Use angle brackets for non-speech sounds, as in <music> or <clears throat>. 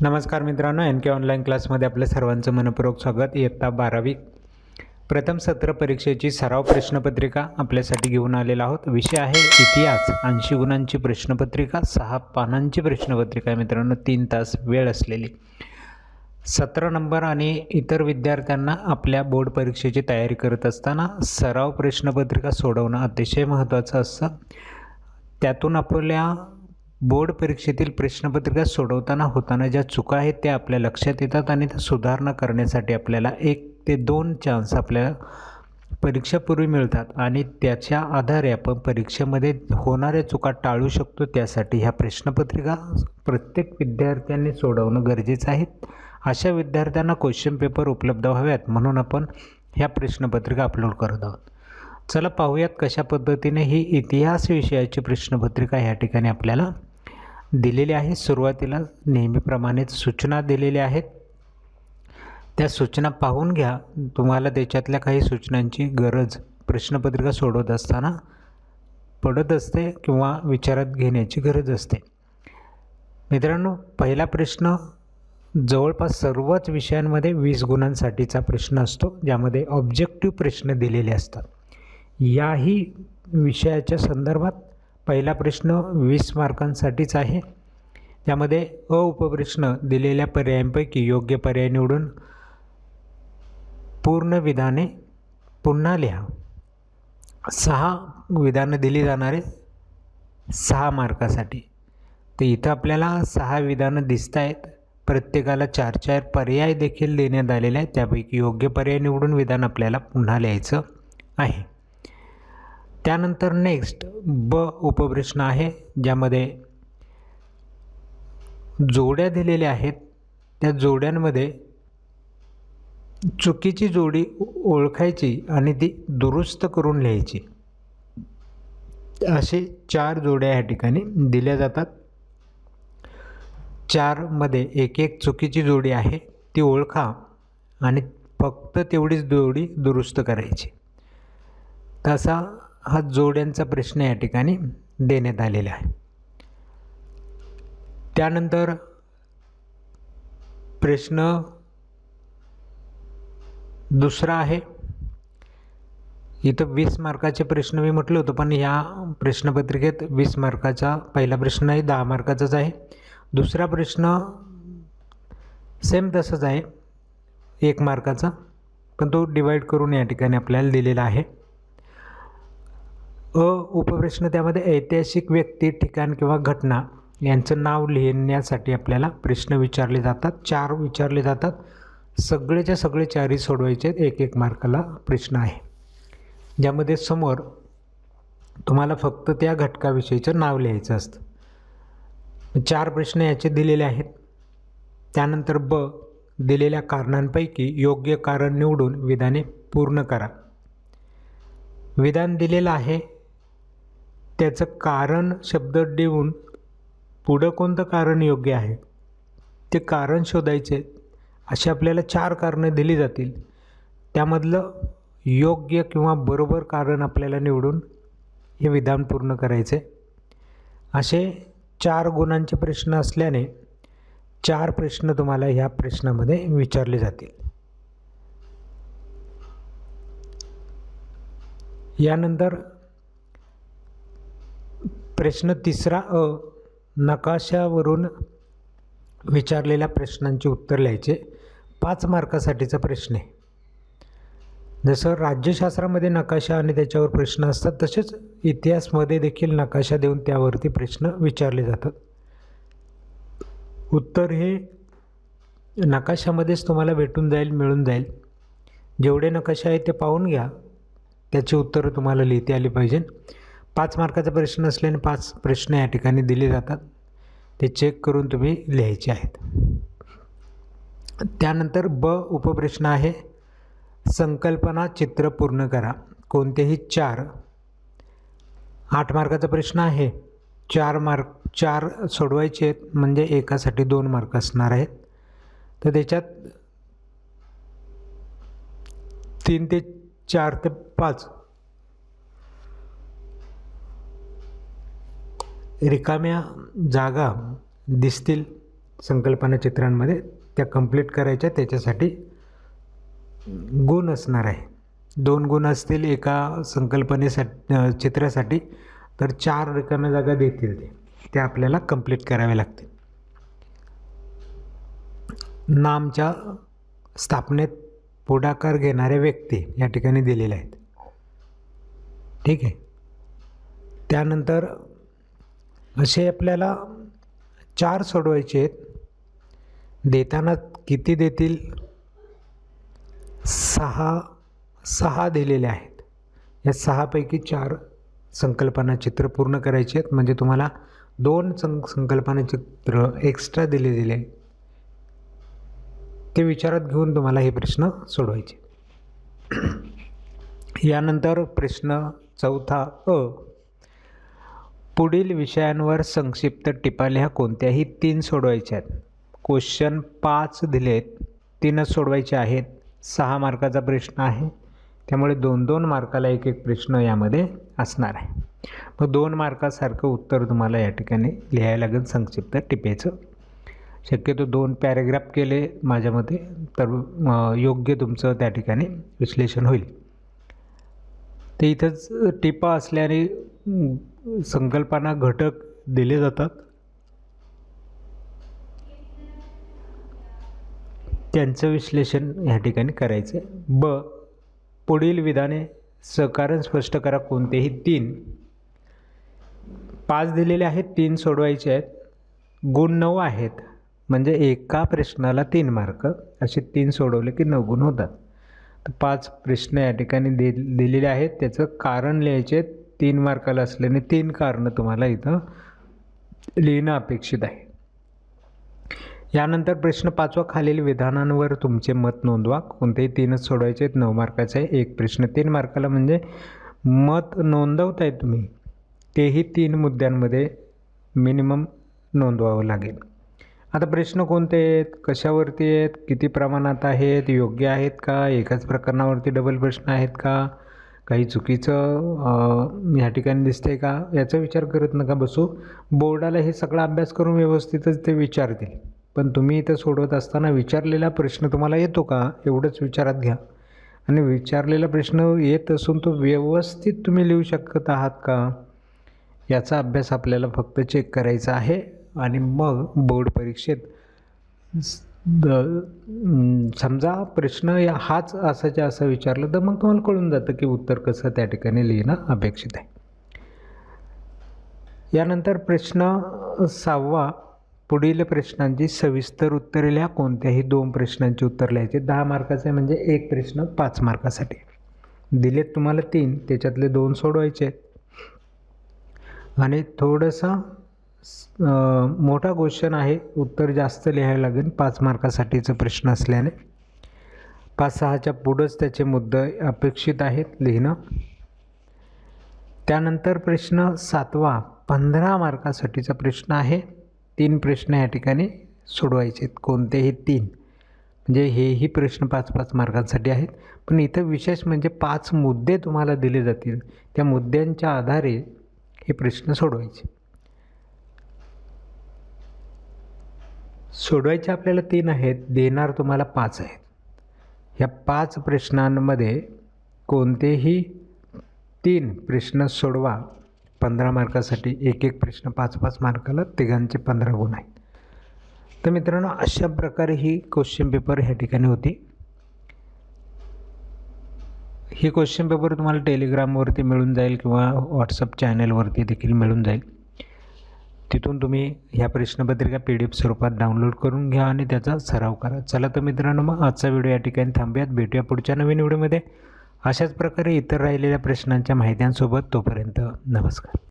नमस्कार मित्रांनो एन के ऑनलाईन क्लासमध्ये आपल्या सर्वांचं मनपूर्वक स्वागत. इयत्ता बारावी. प्रथम सत्र परीक्षेची सराव प्रश्नपत्रिका आपल्यासाठी घेऊन आलेला आहोत. विषय आहे इतिहास. ऐंशी गुणांची प्रश्नपत्रिका सहा पानांची प्रश्नपत्रिका. आहे मित्रांनो तीन तास वेळ असलेली. सतरा नंबर आणि इतर विद्यार्थ्यांना आपल्या बोर्ड परीक्षेची तयारी करत असताना सराव प्रश्नपत्रिका सोडवणं अतिशय महत्त्वाचं असतं. त्यातून आपल्या बोर्ड परीक्षेतील प्रश्नपत्रिका सोडवताना होताना ज्या चुका आहेत त्या आपल्या लक्षात येतात आणि त्या सुधारणा करण्यासाठी आपल्याला एक ते दोन चान्स आपल्याला परीक्षापूर्वी मिळतात आणि त्याच्या आधारे आपण परीक्षेमध्ये होणाऱ्या चुका टाळू शकतो. त्यासाठी ह्या प्रश्नपत्रिका प्रत्येक विद्यार्थ्यांनी सोडवणं गरजेचं आहे. अशा विद्यार्थ्यांना क्वेश्चन पेपर उपलब्ध व्हाव्यात म्हणून आपण ह्या प्रश्नपत्रिका अपलोड करत आहोत. चला पाहूयात कशा पद्धतीने ही इतिहास विषयाची प्रश्नपत्रिका ह्या ठिकाणी आपल्याला दिलेले आहेत सुरुवातीला नेहमीप्रमाणेच सूचना दिलेल्या आहेत. त्या सूचना पाहून घ्या. तुम्हाला त्याच्यातल्या काही सूचनांची गरज प्रश्नपत्रिका सोडवत असताना पडत असते किंवा विचारात घेण्याची गरज असते. मित्रांनो पहिला प्रश्न जवळपास सर्वच विषयांमध्ये वीस गुणांसाठीचा प्रश्न असतो ज्यामध्ये ऑब्जेक्टिव्ह प्रश्न दिलेले असतात. याही विषयाच्या संदर्भात पहिला प्रश्न वीस मार्कांसाठीच आहे. त्यामध्ये अ उपप्रश्न दिलेल्या पर्यायांपैकी योग्य पर्याय निवडून पूर्ण विधाने पुन्हा लिहा. सहा विधानं दिली जाणारे सहा मार्कासाठी. तर इथं आपल्याला सहा विधानं दिसत आहेत प्रत्येकाला चार चार पर्याय देखील देण्यात आलेले आहेत. त्यापैकी योग्य पर्याय निवडून विधान आपल्याला पुन्हा लिहायचं आहे. त्यानंतर नेक्स्ट ब उपप्रश्न आहे ज्यामध्ये जोड्या दिलेल्या आहेत. त्या जोड्यांमध्ये चुकीची जोडी ओळखायची आणि ती दुरुस्त करून लिहायची. असे चार जोड्या या ठिकाणी दिल्या जातात. चारमध्ये एक एक चुकीची जोडी आहे ती ओळखा आणि फक्त तेवढीच जोडी दुरुस्त करायची. तसा हा जोड्यांचा प्रश्न या ठिकाणी देण्यात आलेला आहे. त्यानंतर प्रश्न दुसरा आहे. इथं वीस मार्काचे प्रश्न मी म्हटलं होतं पण ह्या प्रश्नपत्रिकेत वीस मार्काचा पहिला प्रश्न आहे दहा मार्काचाच आहे. दुसरा प्रश्न सेम तसंच आहे एक मार्काचा पण तो डिवाईड करून या ठिकाणी आपल्याला दिलेला आहे. अ उपप्रश्न त्यामध्ये ऐतिहासिक व्यक्ती ठिकाण किंवा घटना यांचं नाव लिहिण्यासाठी आपल्याला प्रश्न विचारले जातात. चार विचारले जातात. सगळेच्या सगळे चारही सोडवायचे. एक एक मार्काला प्रश्न आहे. ज्यामध्ये समोर तुम्हाला फक्त त्या घटकाविषयीचं नाव लिहायचं असतं. चार प्रश्न याचे दिलेले आहेत. त्यानंतर ब दिलेल्या कारणांपैकी योग्य कारण निवडून विधाने पूर्ण करा. विधान दिलेलं आहे त्याचं कारण शब्द देऊन पुढं कोणतं कारण योग्य आहे? ते कारण शोधायचे. अशी आपल्याला चार कारणं दिली जातील. त्यामधलं योग्य किंवा बरोबर कारण आपल्याला निवडून हे विधान पूर्ण करायचे. असे चार गुणांचे प्रश्न असल्याने चार प्रश्न तुम्हाला ह्या प्रश्नामध्ये विचारले जातील. यानंतर प्रश्न तिसरा अ नकाशावरून विचारलेल्या प्रश्नांची उत्तर लिहायचे. पाच मार्कासाठीचा प्रश्न आहे. जसं राज्यशास्त्रामध्ये नकाशा आणि त्याच्यावर प्रश्न असतात तसेच इतिहासमध्ये देखील नकाशा देऊन त्यावरती प्रश्न विचारले जातात. उत्तर हे नकाशामध्येच तुम्हाला भेटून जाईल मिळून जाईल. जेवढे नकाशा आहेत ते पाहून घ्या. त्याची उत्तरं तुम्हाला लिहिता आली पाहिजे. पाच मार्काचा प्रश्न असल्याने पाच प्रश्न या ठिकाणी दिले जातात. ते चेक करून तुम्ही लिहायचे आहेत. त्यानंतर ब उपप्रश्न आहे. संकल्पना चित्र पूर्ण करा. कोणतेही चार. आठ मार्काचा प्रश्न आहे. चार मार्क चार सोडवायचे आहेत म्हणजे एकासाठी दोन मार्क असणार आहेत. तर त्याच्यात तीन ते चार ते पाच रिकाम्या जागा दिसतील संकल्पना चित्रांमध्ये त्या कंप्लीट करायच्या त्याच्यासाठी गुण असणार आहे. दोन गुण असतील एका संकल्पनेसाठी चित्रासाठी तर चार रिकाम्या जागा देतील ते. त्या आपल्याला कंप्लीट कराव्या लागतील. नामच्या स्थापनेत पुढाकार घेणाऱ्या व्यक्ती या ठिकाणी दिलेल्या आहेत. ठीक आहे? त्यानंतर असे आपल्याला चार सोडवायचे आहेत. देताना किती देतील? सहा सहा दिलेले आहेत. या सहापैकी चार संकल्पना चित्र पूर्ण करायचे आहेत. म्हणजे तुम्हाला दोन सं संकल्पना चित्र एक्स्ट्रा दिले दिले. ते विचारात घेऊन तुम्हाला हे प्रश्न सोडवायचे <clears throat> यानंतर प्रश्न चौथा अ. पुढील विषयांवर संक्षिप्त टिपा लिहा कोणत्याही तीन सोडवायच्या आहेत क्वेश्चन पाच दिलेत. तीनच सोडवायचे आहेत. सहा मार्काचा प्रश्न आहे. त्यामुळे दोन दोन मार्काला एक एक प्रश्न यामध्ये असणार आहे. मग दोन मार्कासारखं उत्तर तुम्हाला या ठिकाणी लिहायला लागेल संक्षिप्त टिपेचं. शक्यतो दोन पॅरेग्राफ केले माझ्या मते तर योग्य तुमचं त्या ठिकाणी विश्लेषण होईल. ते इथंच टिपा असल्याने संकल्पना घटक दिले जातात. त्यांचं विश्लेषण या ठिकाणी करायचं आहे. ब. पुढील विधाने सहकारण स्पष्ट करा कोणतेही तीन. पाच दिलेले आहेत तीन सोडवायचे आहेत. गुण नऊ आहेत. म्हणजे एका प्रश्नाला तीन मार्क. असे तीन सोडवले की नऊ गुण होतात. तर पाच प्रश्न या ठिकाणी दे दिलेले आहेत. त्याचं कारण लिहायचे तीन मार्काला असल्याने तीन कारणं तुम्हाला इथं लिहिणं अपेक्षित आहे. यानंतर प्रश्न पाचवा खालील विधानांवर तुमचे मत नोंदवा. कोणतेही तीनच सोडवायचे आहेत नऊ मार्काचे आहे. एक प्रश्न तीन मार्काला म्हणजे मत नोंदवताय तुम्ही तेही तीन मुद्द्यांमध्ये मिनिमम नोंदवावं लागेल. आता प्रश्न कोणते आहेत कशावरती आहेत किती प्रमाणात आहेत योग्य आहेत का एकाच प्रकरणावरती डबल प्रश्न आहेत का? काही चुकीचं ह्या ठिकाणी दिसतंय का याचा विचार करत नका बसू. बोर्डाला हे सगळा अभ्यास करून व्यवस्थितच ते विचारतील. पण तुम्ही इथं सोडवत असताना विचारलेला प्रश्न तुम्हाला येतो का? एवढंच विचारात घ्या. आणि विचारलेला प्रश्न येत असून तो व्यवस्थित तुम्ही लिहू शकत आहात का? याचा अभ्यास आपल्याला फक्त चेक करायचा आहे. आणि मग बोर्ड परीक्षेत द समजा प्रश्न या हाच असाच्या असं विचारलं तर मग तुम्हाला कळून जातं की उत्तर कसं त्या ठिकाणी लिहिणं अपेक्षित आहे. यानंतर प्रश्न सहावा पुढील प्रश्नांची सविस्तर उत्तरे लिहा. कोणत्याही दोन प्रश्नांची उत्तर लिहायचे. दहा मार्काचे म्हणजे एक प्रश्न पाच मार्कासाठी. दिलेत तुम्हाला तीन त्याच्यातले दोन सोडवायचे आहेत. आणि थोडंसं मोठा क्वेश्चन आहे. उत्तर जास्त लिहायला लागेल. पाच मार्कासाठीचा प्रश्न असल्याने. पाच सहाच्या पुढंच त्याचे मुद्दे अपेक्षित आहेत लिहिणं. त्यानंतर प्रश्न सातवा पंधरा मार्कासाठीचा प्रश्न आहे. तीन प्रश्न या ठिकाणी सोडवायचे आहेत. कोणतेही तीन. म्हणजे हेही प्रश्न पाच पाच मार्कांसाठी आहेत. पण इथं विशेष म्हणजे पाच मुद्दे तुम्हाला दिले जातील. त्या मुद्द्यांच्या आधारे हे प्रश्न सोडवायचे. सोडवायचे आपल्याला तीन आहेत देणार तुम्हाला पाच आहेत. ह्या पाच प्रश्नांमध्ये कोणतेही तीन प्रश्न सोडवा पंधरा मार्कासाठी एक एक प्रश्न पाच पाच मार्काला तिघांचे पंधरा गुण आहेत. तर मित्रांनो अशा प्रकारे ही क्वेश्चन पेपर ह्या ठिकाणी होती. ही क्वेश्चन पेपर तुम्हाला टेलिग्रामवरती मिळून जाईल किंवा व्हॉट्सअप चॅनलवरती देखील मिळून जाईल. तिथून तुम्ही ह्या प्रश्नपत्रिका पी डी एफ स्वरूपात डाउनलोड करून घ्या आणि त्याचा सराव करा. चला तर मित्रांनो मग आजचा व्हिडिओ या ठिकाणी थांबूयात. भेटूया पुढच्या नवीन व्हिडिओमध्ये. अशाच प्रकारे इतर राहिलेल्या प्रश्नांच्या माहित्यांसोबत तोपर्यंत नमस्कार.